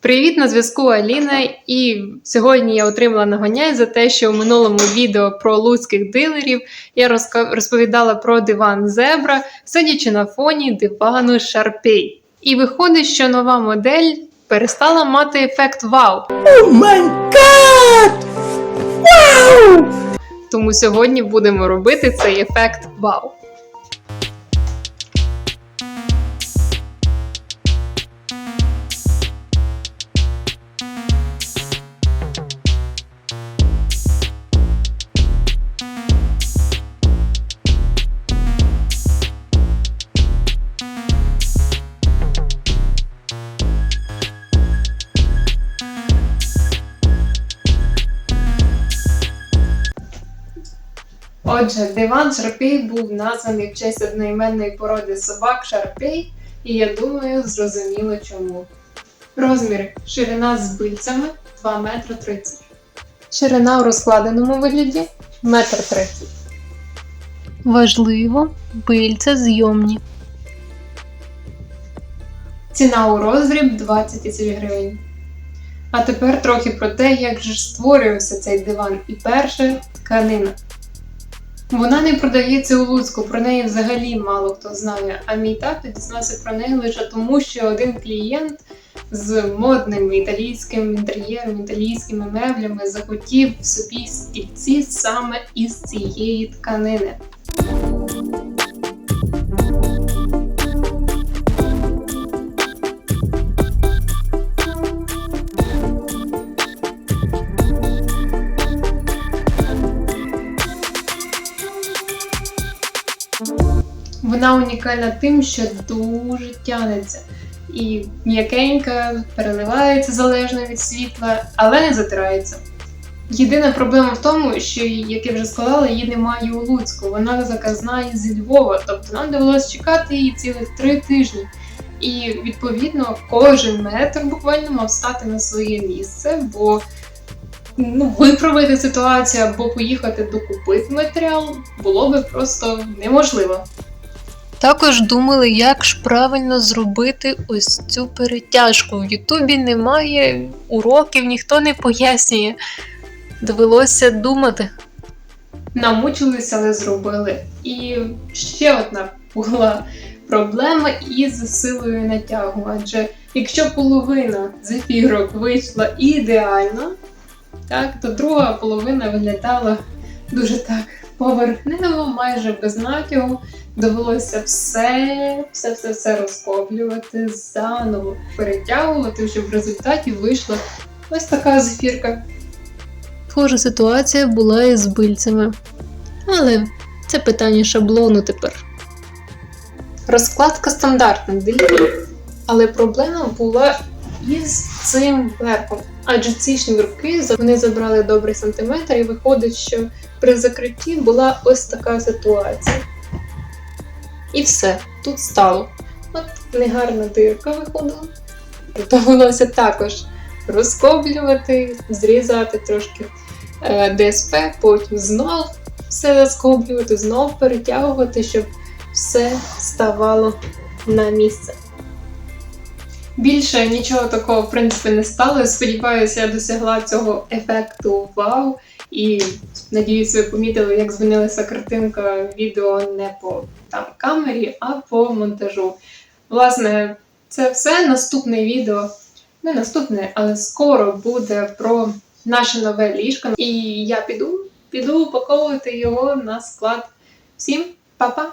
Привіт, на зв'язку Аліна. І сьогодні я отримала нагоняй за те, що в минулому відео про луцьких дилерів я розповідала про диван Зебра, сидячи на фоні дивану Шарпей. І виходить, що нова модель перестала мати ефект вау. God! Wow! Тому сьогодні будемо робити цей ефект вау. Отже, диван Шарпей був названий в честь одноіменної породи собак Шарпей, і я думаю, зрозуміло чому. Розмір ширина з бильцями 2 метри 30. Ширина у розкладеному вигляді 1,30 м. Важливо, бильця зйомні. Ціна у роздріб 20 тисяч гривень. А тепер трохи про те, як же створювався цей диван. І перше тканина. Вона не продається у Луцьку, про неї взагалі мало хто знає. А мій тато дізнався про неї лише тому, що один клієнт з модним італійським інтер'єром, італійськими меблями захотів собі стільці саме із цієї тканини. Вона унікальна тим, що дуже тянеться і м'якенька, переливається залежно від світла, але не затирається. Єдина проблема в тому, що, як я вже сказала, її немає у Луцьку. Вона заказна із Львова, тобто нам довелося чекати її цілих три тижні. І відповідно кожен метр буквально мав стати на своє місце, бо ну, виправити ситуацію або поїхати докупити матеріал було би просто неможливо. Також думали, як ж правильно зробити ось цю перетяжку. В Ютубі немає уроків, ніхто не пояснює. Довелося думати. намучилися, але зробили. І ще одна була проблема із силою натягу. Адже якщо половина зефірок вийшла ідеально, так, то друга половина виглядала дуже так поверхнево, майже без натягу. Довелося все, все, все, все розкоплювати, заново перетягувати, щоб в результаті вийшла ось така зефірка. Схожа ситуація була і з бильцями. Але це питання шаблону тепер. Розкладка стандартна дивіться. Але проблема була із цим верхом. Адже ці шнурки вони забрали добрий сантиметр, і виходить, що при закритті була ось така ситуація. І все, тут стало. От негарна дирка виходила. Довелося також розкоблювати, зрізати трошки е, ДСП, потім знов все заскоблювати, знов перетягувати, щоб все ставало на місце. Більше нічого такого, в принципі, не стало. Сподіваюся, я досягла цього ефекту вау. І надіюсь, ви помітили, як змінилася картинка відео не по там, камері, а по монтажу. Власне, це все. Наступне відео, не наступне, але скоро буде про наше нове ліжко. І я піду, піду упаковувати його на склад. Всім па-па!